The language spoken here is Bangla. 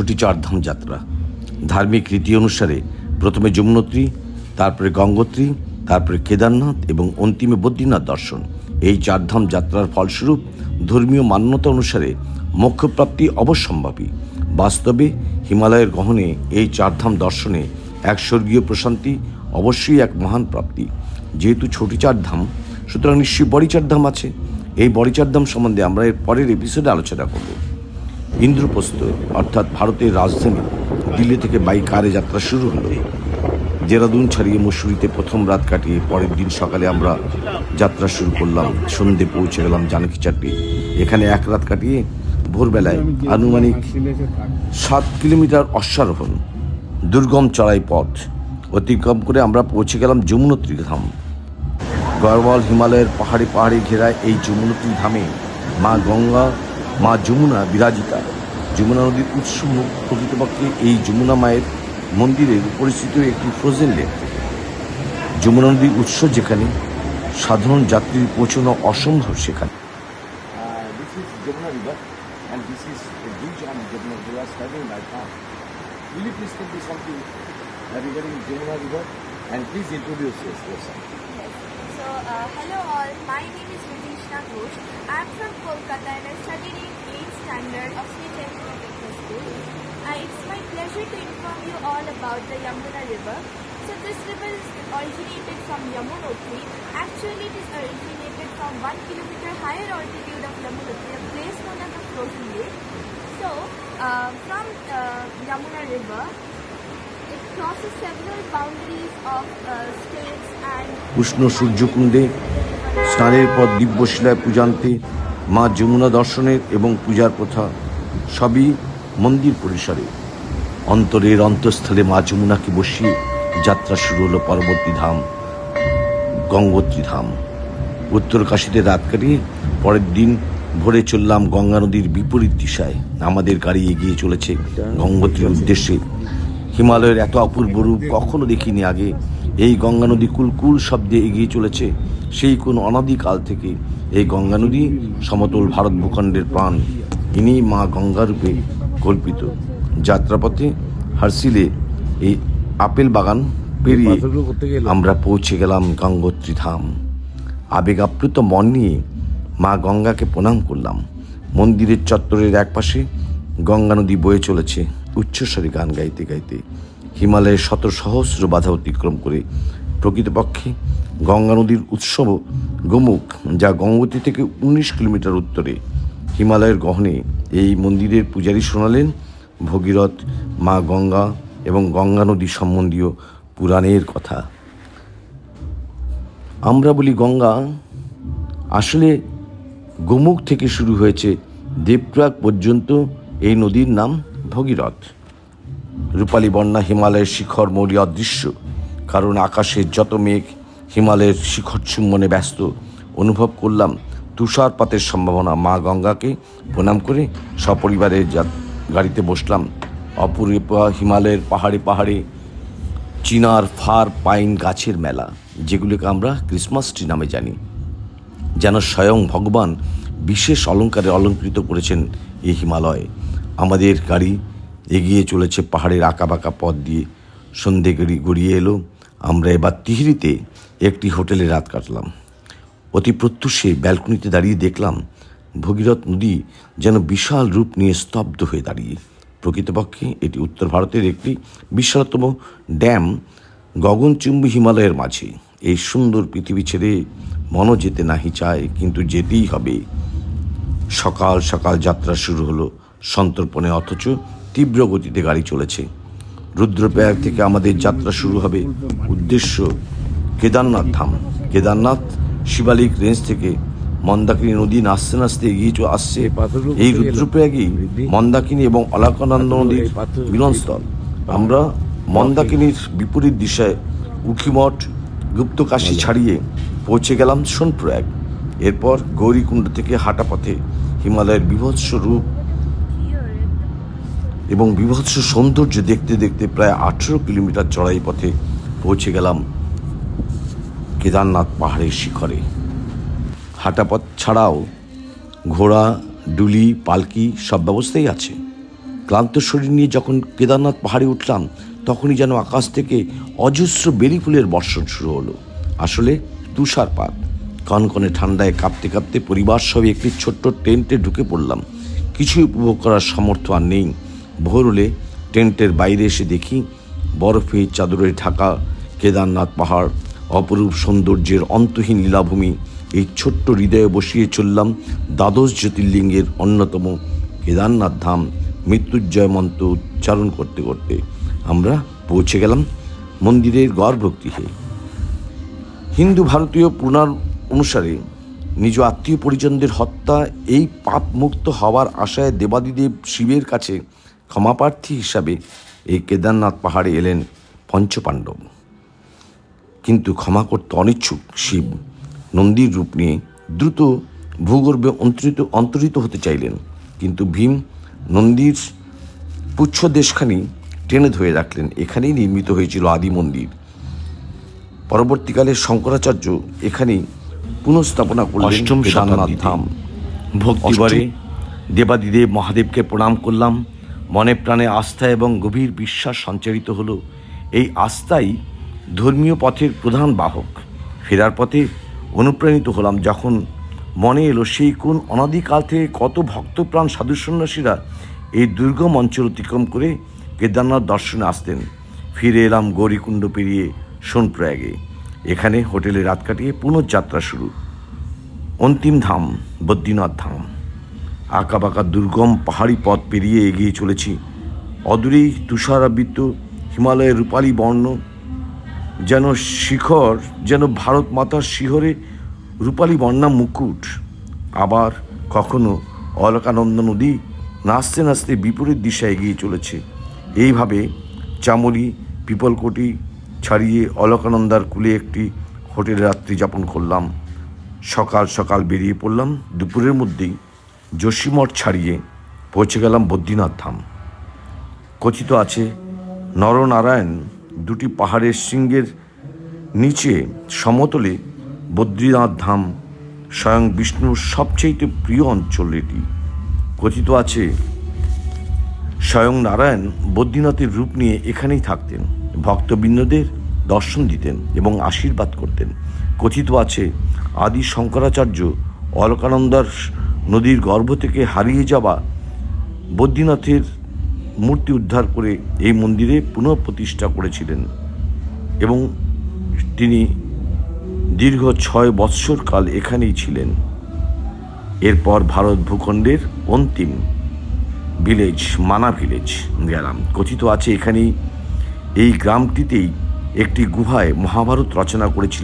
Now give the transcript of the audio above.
ছটি চারধাম যাত্রা ধার্মিক রীতি অনুসারে প্রথমে যমুনোত্রী, তারপরে গঙ্গোত্রী, তারপরে কেদারনাথ এবং অন্তিমে বদ্রীনাথ দর্শন। এই চারধাম যাত্রার ফলস্বরূপ ধর্মীয় মান্যতা অনুসারে মোক্ষপ্রাপ্তি অবশ্যম্ভাবী। বাস্তবে হিমালয়ের গহনে এই চারধাম দর্শনে এক স্বর্গীয় প্রশান্তি অবশ্যই এক মহান প্রাপ্তি। যেহেতু ছোটি চারধাম সুতরাং নিশ্চয়ই বড়ি চারধাম আছে। এই বড়ি চারধাম সম্বন্ধে আমরা এর পরের এপিসোডে আলোচনা করব। ইন্দ্রপ্রস্থ, অর্থাৎ ভারতের রাজধানী, দিল্লি থেকে বাই কারে যাত্রা শুরু হলো। দেরাদুন ছাড়িয়ে মুসুরিতে প্রথম রাত কাটিয়ে পরের দিন সকালে আমরা যাত্রা শুরু করলাম। সন্ধে পৌঁছে গেলাম জানকী চাট্টি এখানে এক রাত কাটিয়ে ভোরবেলায় আনুমানিক সাত কিলোমিটার অশ্বারোহণ, দুর্গম চড়াই পথ অতিক্রম করে আমরা পৌঁছে গেলাম যমুনোত্রী ধাম। গড়ওয়াল হিমালয়ের পাহাড়ে পাহাড়ে ঘেরা এই যমুনত্রী ধামে মা গঙ্গা মা যমুনা বিরাজিতা। যমুনা নদীর উৎস প্রকৃতপক্ষে এই যমুনা মায়ের মন্দিরে পরিস্থিত একটি ফ্রোজেন লেক যমুনা নদীর উৎস যেখানে, সাধারণ যাত্রীর পৌঁছানো অসম্ভব সেখানে। So, uh, hello all. My name is Vidishna Ghosh. I'm from Kolkata and I studied in 8th standard of Sri Chaitanya Technical School. Uh, it's my pleasure to inform you all about the Yamuna River. So, this river is originated from Yamunotri. Actually, it is originated from 1 kilometer higher altitude of Yamunotri, a place known as the Frozen Lake. So, uh, from uh, Yamuna River, উষ্ণ সূর্যকুণ্ডে, স্নানের পর দিব্যশিলায় পূজান্তে, মা যমুনা দর্শনের এবং পূজার প্রথা, সবই মন্দির পরিসরে। অন্তরের অন্তঃস্থলে মা যমুনাকে বসিয়ে যাত্রা শুরু হলো পরবর্তী ধাম গঙ্গোত্রী ধাম উত্তর কাশীতে রাত কাটিয়ে পরের দিন ভোরে চললাম গঙ্গা নদীর বিপরীত দিশায়। আমাদের গাড়ি এগিয়ে চলেছে গঙ্গোত্রীর উদ্দেশ্যে। হিমালয়ের এত অপূর্ব রূপ কখনো দেখিনি আগে। এই গঙ্গা নদী কুলকুল শব্দে এগিয়ে চলেছে। সেই কোন অনাদিকাল থেকে এই গঙ্গা নদী সমতল ভারত ভূখণ্ডের প্রাণ। ইনি মা গঙ্গা রূপে কল্পিত। যাত্রাপথে হার্সিলে এই আপেল বাগান পেরিয়ে আমরা পৌঁছে গেলাম গঙ্গোত্রী ধাম। আবেগ আপ্লুত মন নিয়ে মা গঙ্গাকে প্রণাম করলাম। মন্দিরের চত্বরের একপাশে গঙ্গা নদী বয়ে চলেছে। উচ্চস্বরে গান গাইতে গাইতে হিমালয়ের শত সহস্র বাধা অতিক্রম করে প্রকৃতপক্ষে গঙ্গা নদীর উৎসব গোমুখ, যা গঙ্গোত্রী থেকে উনিশ কিলোমিটার উত্তরে। হিমালয়ের গহনে এই মন্দিরের পূজারী শোনালেন ভগীরথ, মা গঙ্গা এবং গঙ্গা নদী সম্বন্ধীয় পুরাণের কথা। আমরা বলি গঙ্গা, আসলে গোমুখ থেকে শুরু হয়েছে দেবপ্রাগ পর্যন্ত এই নদীর নাম। ভগীরথ। রূপালী বন্যা হিমালয়ের শিখর মৌলি অদৃশ্য, কারণ আকাশের যত মেঘ হিমালয়ের শিখর চুম্বনে ব্যস্ত। অনুভব করলাম তুষারপাতের সম্ভাবনা। মা গঙ্গাকে প্রণাম করে সপরিবারের যা- গাড়িতে বসলাম। অপূর্ব হিমালয়ের পাহাড়ে পাহাড়ে চিনার ফার পাইন গাছের মেলা, যেগুলোকে আমরা ক্রিসমাস ট্রি নামে জানি। যেন স্বয়ং ভগবান বিশেষ অলঙ্কারে অলঙ্কৃত করেছেন এই হিমালয়। আমাদের গাড়ি এগিয়ে চলেছে পাহাড়ের আঁকাবাঁকা পথ দিয়ে। সন্ধে গড়ি গড়িয়ে এলো। আমরা এবার তিহিরিতে একটি হোটেলে রাত কাটলাম। অতি প্রত্যুষে ব্যালকনিতে দাঁড়িয়ে দেখলাম ভগীরথ নদী যেন বিশাল রূপ নিয়ে স্তব্ধ হয়ে দাঁড়িয়ে। প্রকৃতপক্ষে এটি উত্তর ভারতের একটি বিশালতম ড্যাম গগনচুম্বী হিমালয়ের মাঝে। এই সুন্দর পৃথিবী ছেড়ে মনও যেতে নাহি চায়, কিন্তু যেতেই হবে। সকাল সকাল যাত্রা শুরু হলো। সন্তর্পণে, অথচ তীব্র গতিতে গাড়ি চলেছে। রুদ্রপ্রয়াগ থেকে আমাদের যাত্রা শুরু হবে উদ্দেশ্য কেদারনাথ ধাম। কেদারনাথ শিবালিক রেঞ্জ থেকে মন্দাকিনী নদী নাচতে নাচতে এগিয়ে চ- আসছে। এই রুদ্রপ্রয়াগই মন্দাকিনী এবং অলাকানন্দ নদীর মিলনস্থল। আমরা মন্দাকিনীর বিপরীত দিশায় উখিমঠ গুপ্তকাশী ছাড়িয়ে পৌঁছে গেলাম সোনপ্রয়াগ। এরপর গৌরীকুণ্ড থেকে হাঁটা পথে হিমালয়ের বিভৎস রূপ এবং বিভৎস সৌন্দর্য দেখতে দেখতে প্রায় আঠেরো কিলোমিটার চড়াই পথে পৌঁছে গেলাম কেদারনাথ পাহাড়ের শিখরে। হাঁটাপথ ছাড়াও ঘোড়া, ডুলি, পালকি সব ব্যবস্থাই আছে। ক্লান্ত শরীর নিয়ে যখন কেদারনাথ পাহাড়ে উঠলাম, তখনই যেন আকাশ থেকে অজস্র বেরি ফুলের বর্ষণ শুরু হলো। আসলে তুষারপাত কনকনে ঠান্ডায় কাঁপতে কাঁপতে পরিবার সব একটি ছোট্ট টেন্টে ঢুকে পড়লাম। কিছুই উপভোগ করার সামর্থ্য আর নেই। ভোর হলে টেন্টের বাইরে এসে দেখি বরফে চাদরে ঢাকা কেদারনাথ পাহাড়, অপরূপ সৌন্দর্যের অন্তহীন লীলাভূমি। এই ছোট্ট হৃদয়ে বসিয়ে চললাম দ্বাদশ জ্যোতির্লিঙ্গের অন্যতম কেদারনাথ ধাম মৃত্যুঞ্জয় মন্ত্র উচ্চারণ করতে করতে। আমরা পৌঁছে গেলাম মন্দিরের গর্ভগৃহে। হিন্দু ভারতীয় পুরাণ অনুসারে নিজ আত্মীয় পরিজনদের হত্যা, এই পাপ মুক্ত হওয়ার আশায় দেবাদিদেব শিবের কাছে ক্ষমাপ্রার্থী হিসাবে এই কেদারনাথ পাহাড়ে এলেন পঞ্চপাণ্ডব। কিন্তু ক্ষমা করতে অনিচ্ছুক শিব নন্দীর রূপ নিয়ে দ্রুত ভূগর্ভে অন্তরিত অন্তরিত হতে চাইলেন। কিন্তু ভীম নন্দীর পুচ্ছ দেশখানি টেনে ধরে রাখলেন। এখানেই নির্মিত হয়েছিল আদি মন্দির। পরবর্তীকালে শঙ্করাচার্য এখানেই পুনঃস্থাপনা করলেন অষ্টম ধাম। ভক্তিবারে দেবাদিদেব মহাদেবকে প্রণাম করলাম। মনে প্রাণে আস্থা এবং গভীর বিশ্বাস সঞ্চারিত হলো। এই আস্থাই ধর্মীয় পথের প্রধান বাহক। ফেরার পথে অনুপ্রাণিত হলাম যখন মনে এলো সেই কোন অনাদিকাল থেকে কত ভক্তপ্রাণ সাধু সন্ন্যাসীরা এই দুর্গম অঞ্চল অতিক্রম করে কেদারনাথ দর্শনে আসতেন। ফিরে এলাম গৌরীকুণ্ড পেরিয়ে সোনপ্রয়াগে। এখানে হোটেলে রাত কাটিয়ে পুনর্যাত্রা শুরু। অন্তিম ধাম বদ্রীনাথ ধাম। আঁকাবাঁকা দুর্গম পাহাড়ি পথ পেরিয়ে এগিয়ে চলেছি। অদূরেই তুষারাবৃত হিমালয়ের রূপালী বর্ণ, যেন শিখর, যেন ভারত মাতার শিহরে রূপালী বর্ণা মুকুট। আবার কখনো অলকানন্দ নদী নাচতে নাচতে বিপরীত দিশায় এগিয়ে চলেছে। এইভাবে চামলি, পিপলকোটি ছাড়িয়ে অলকানন্দার কুলে একটি হোটেলে রাত্রি যাপন করলাম। সকাল সকাল বেরিয়ে পড়লাম। দুপুরের মধ্যেই যোশীমঠ ছাড়িয়ে পৌঁছে গেলাম বদ্রীনাথ ধাম। কথিত আছে, নরনারায়ণ দুটি পাহাড়ের শৃঙ্গের নিচে সমতলে বদ্রীনাথ ধাম স্বয়ং বিষ্ণুর সবচেয়ে প্রিয় অঞ্চল এটি। কথিত আছে, স্বয়ং নারায়ণ বদ্রীনাথের রূপ নিয়ে এখানেই থাকতেন, ভক্তবৃন্দদের দর্শন দিতেন এবং আশীর্বাদ করতেন। কথিত আছে, আদি শঙ্করাচার্য অলকানন্দার নদীর গর্ভ থেকে হারিয়ে যাওয়া বদ্রীনাথের মূর্তি উদ্ধার করে এই মন্দিরে পুনঃপ্রতিষ্ঠা করেছিলেন এবং তিনি দীর্ঘ ছয় বৎসরকাল এখানেই ছিলেন। এরপর ভারত ভূখণ্ডের অন্তিম ভিলেজ, মানা ভিলেজ গেলাম। কথিত আছে, এখানেই এই গ্রামটিতেই একটি গুহায় মহাভারত রচনা করেছিলেন।